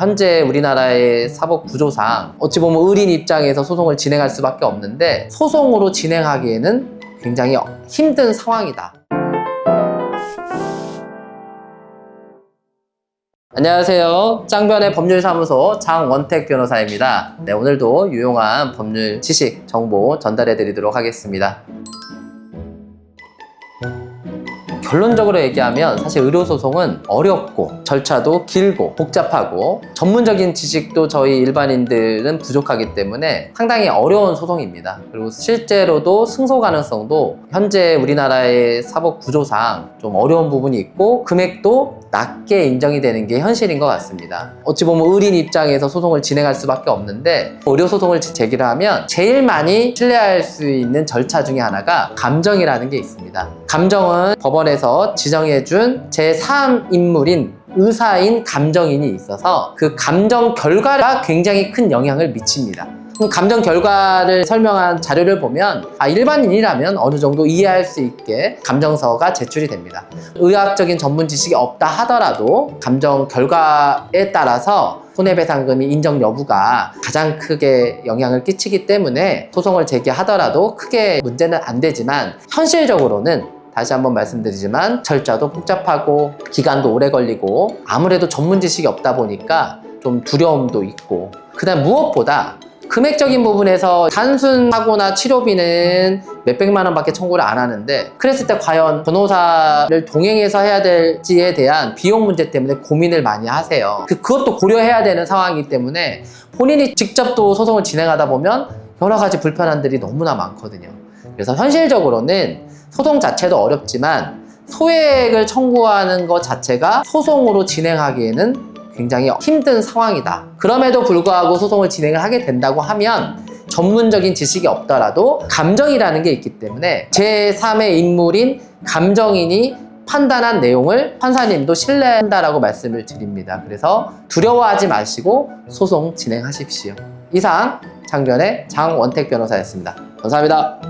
현재 우리나라의 사법 구조상 어찌 보면 의린 입장에서 소송을 진행할 수밖에 없는데 소송으로 진행하기에는 굉장히 힘든 상황이다. 안녕하세요. 짱변의 법률사무소 장원택 변호사입니다. 네, 오늘도 유용한 법률 지식, 정보 전달해 드리도록 하겠습니다. 결론적으로 얘기하면 사실 의료소송은 어렵고 절차도 길고 복잡하고 전문적인 지식도 저희 일반인들은 부족하기 때문에 상당히 어려운 소송입니다. 그리고 실제로도 승소 가능성도 현재 우리나라의 사법 구조상 좀 어려운 부분이 있고 금액도 낮게 인정이 되는 게 현실인 것 같습니다. 어찌 보면 의린 입장에서 소송을 진행할 수밖에 없는데 의료 소송을 제기를 하면 제일 많이 신뢰할 수 있는 절차 중에 하나가 감정이라는 게 있습니다. 감정은 법원에서 지정해준 제3인물인 의사인 감정인이 있어서 그 감정 결과가 굉장히 큰 영향을 미칩니다. 그럼 감정 결과를 설명한 자료를 보면 아, 일반인이라면 어느 정도 이해할 수 있게 감정서가 제출이 됩니다. 의학적인 전문 지식이 없다 하더라도 감정 결과에 따라서 손해배상금이 인정 여부가 가장 크게 영향을 끼치기 때문에 소송을 제기하더라도 크게 문제는 안 되지만 현실적으로는 다시 한번 말씀드리지만 절차도 복잡하고 기간도 오래 걸리고 아무래도 전문 지식이 없다 보니까 좀 두려움도 있고 그다음 무엇보다 금액적인 부분에서 단순 사고나 치료비는 몇백만 원밖에 청구를 안 하는데 그랬을 때 과연 변호사를 동행해서 해야 될지에 대한 비용 문제 때문에 고민을 많이 하세요. 그- 그것도 고려해야 되는 상황이기 때문에 본인이 직접 또 소송을 진행하다 보면 여러 가지 불편함들이 너무나 많거든요. 그래서 현실적으로는 소송 자체도 어렵지만 소액을 청구하는 것 자체가 소송으로 진행하기에는 굉장히 힘든 상황이다. 그럼에도 불구하고 소송을 진행을 하게 된다고 하면 전문적인 지식이 없더라도 감정이라는 게 있기 때문에 제3의 인물인 감정인이 판단한 내용을 판사님도 신뢰한다라고 말씀을 드립니다. 그래서 두려워하지 마시고 소송 진행하십시오. 이상 장변의 장원택 변호사였습니다. 감사합니다.